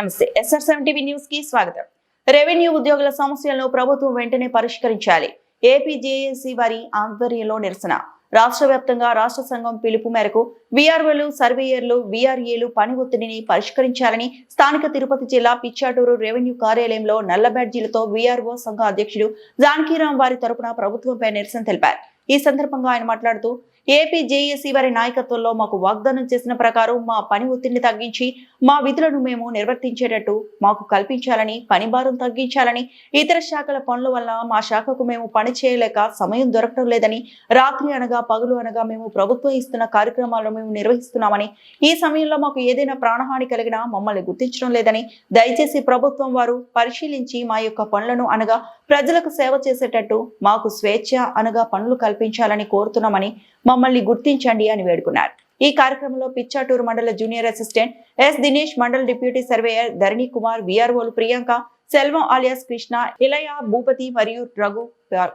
నమస్తే. SR seven TV న్యూస్కి స్వాగతం. రెవెన్యూ ఉద్యోగుల సమస్యలను ప్రభుత్వం వెంటనే పరిష్కరించాలి. ఏపీ జేఏసీ వారి ఆధ్వర్యంలో నిరసన. రాష్ట్ర వ్యాప్తంగా రాష్ట్ర సంఘం పిలుపు మేరకు వీఆర్ఓలు సర్వేయర్లు వీఆర్ఏలు పని ఒత్తిడిని పరిష్కరించాలని స్థానిక తిరుపతి జిల్లా పిచ్చాటూరు రెవెన్యూ కార్యాలయంలో నల్ల బ్యాడ్జీలతో వీఆర్ఓ సంఘ అధ్యక్షుడు జానకీరాం వారి తరపున ప్రభుత్వంపై నిరసన తెలిపారు. ఈ సందర్భంగా ఆయన మాట్లాడుతూ ఏపీ జేఏసీ వారి నాయకత్వంలో మాకు వాగ్దానం చేసిన ప్రకారం మా పని ఒత్తిడిని తగ్గించి మా విధులను మేము నిర్వర్తించేటట్టు మాకు కల్పించాలని పని భారం తగ్గించాలని ఇతర శాఖల పనుల వల్ల మా శాఖకు మేము పని చేయలేక సమయం దొరకడం లేదని రాత్రి అనగా పగులు అనగా మేము ప్రభుత్వం ఇస్తున్న కార్యక్రమాలను మేము నిర్వహిస్తున్నామని ఈ సమయంలో మాకు ఏదైనా ప్రాణహాని కలిగినా మమ్మల్ని గుర్తించడం లేదని దయచేసి ప్రభుత్వం వారు పరిశీలించి మా యొక్క పనులను అనగా ప్రజలకు సేవ చేసేటట్టు మాకు స్వేచ్ఛ అనగా పనులు కల్పించాలని కోరుతున్నామని మమ్మల్ని గుర్తించండి అని వేడుకున్నారు. ఈ కార్యక్రమంలో పిచ్చాటూరు మండల junior assistant S Dinesh mandal deputy surveyor Dharani Kumar విఆర్ఓలు Priyanka Selvam alias Krishna Ilaya Bhupathi మరియు రఘు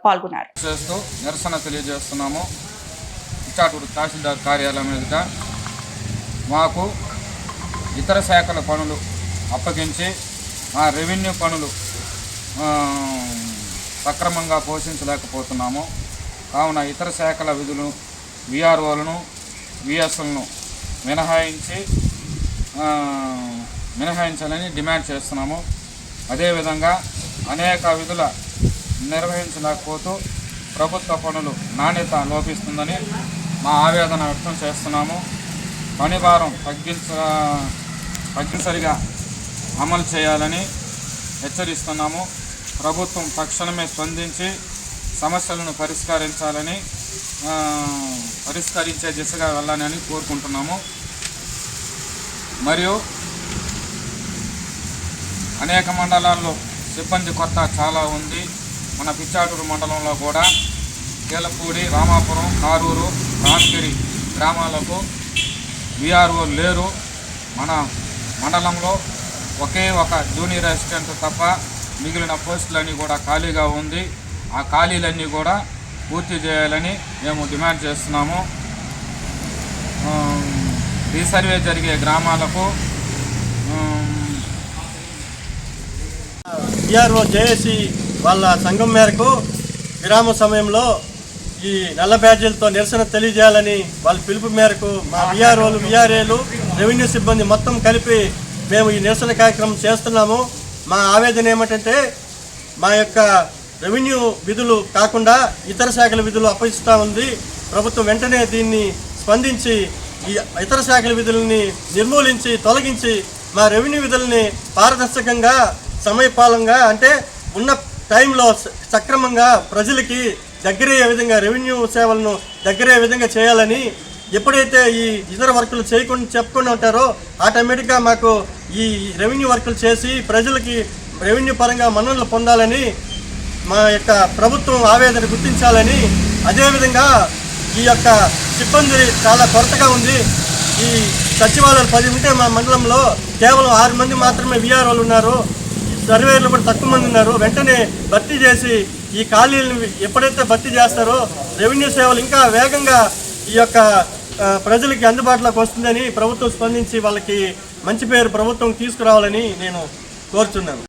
పాల్గొన్నారు. చేస్తూ నిరసన తెలియజేస్తున్నాము. పిచ్చాటూరు తహసీల్దార్ కార్యాలయం ఎదుట మాకు ఇతర శాఖల పనులు అప్పగించి మా రెవెన్యూ పనులు సక్రమంగా పోషించలేకపోతున్నాము. కావున ఇతర శాఖల విధులు విఆర్ఓలను విఎస్ఎల్ను మినహాయించి మినహాయించాలని డిమాండ్ చేస్తున్నాము. అదేవిధంగా అనేక విధుల నిర్వహించలేకపోతూ ప్రభుత్వ పనులు నాణ్యత లోపిస్తుందని మా ఆవేదన వ్యక్తం చేస్తున్నాము. పని భారం తగ్గించ తగ్గిసరిగా అమలు చేయాలని హెచ్చరిస్తున్నాము. ప్రభుత్వం తక్షణమే స్పందించి సమస్యలను పరిష్కరించాలని పరిష్కరించే దిశగా వెళ్ళాలని కోరుకుంటున్నాము. మరియు అనేక మండలాల్లో సిబ్బంది కొత్త చాలా ఉంది. మన పిచ్చాటూరు మండలంలో కూడా కీలపూడి రామాపురం కారూరు రామగిరి గ్రామాలకు విఆర్ఓ లేరు. మన మండలంలో ఒకే ఒక జూనియర్ అసిస్టెంట్ తప్ప మిగిలిన పోస్టులన్నీ కూడా ఖాళీగా ఉంది. ఆ ఖాళీలన్నీ కూడా పూర్తి చేయాలని మేము డిమాండ్ చేస్తున్నాము. రీసర్వే జరిగే గ్రామాలకు డిఆర్ఓ జేఏసి వాళ్ళ సంఘం మేరకు విరామ సమయంలో ఈ నల్ల బ్యాడ్జీలతో నిరసన తెలియజేయాలని వాళ్ళ పిలుపు మేరకు మా విఆర్ఓలు విఆర్ఏలు రెవెన్యూ సిబ్బంది మొత్తం కలిపి మేము ఈ నిరసన కార్యక్రమం చేస్తున్నాము. మా ఆవేదన ఏమిటంటే మా యొక్క రెవెన్యూ విధులు కాకుండా ఇతర శాఖల విధులు అప్పగిస్తూ ఉంది. ప్రభుత్వం వెంటనే దీన్ని స్పందించి ఈ ఇతర శాఖల విధులని నిర్మూలించి తొలగించి మా రెవెన్యూ విధుల్ని పారదర్శకంగా సమయపాలంగా అంటే ఉన్న టైంలో సక్రమంగా ప్రజలకి దగ్గరయ్యే విధంగా రెవెన్యూ సేవలను దగ్గరయ్యే విధంగా చేయాలని ఎప్పుడైతే ఈ ఇతర వర్కులు చేయకుండా చెప్పకుండా ఉంటారో ఆటోమేటిక్గా మాకు ఈ రెవెన్యూ వర్కులు చేసి ప్రజలకి రెవెన్యూ పరంగా మన్ననలు పొందాలని మా యొక్క ప్రభుత్వం ఆవేదన గుర్తించాలని అదేవిధంగా ఈ యొక్క సిబ్బంది చాలా కొరతగా ఉంది. ఈ సచివాలయాలు పది ఉంటే మా మండలంలో కేవలం ఆరు మంది మాత్రమే విఆర్ఓలు ఉన్నారు. ఈ కూడా తక్కువ మంది ఉన్నారు. వెంటనే భర్తీ చేసి ఈ ఖాళీలను ఎప్పుడైతే భర్తీ చేస్తారో రెవెన్యూ సేవలు ఇంకా వేగంగా ఈ యొక్క ప్రజలకి అందుబాటులోకి వస్తుందని ప్రభుత్వం స్పందించి వాళ్ళకి మంచి పేరు ప్రభుత్వం తీసుకురావాలని నేను కోరుతున్నాను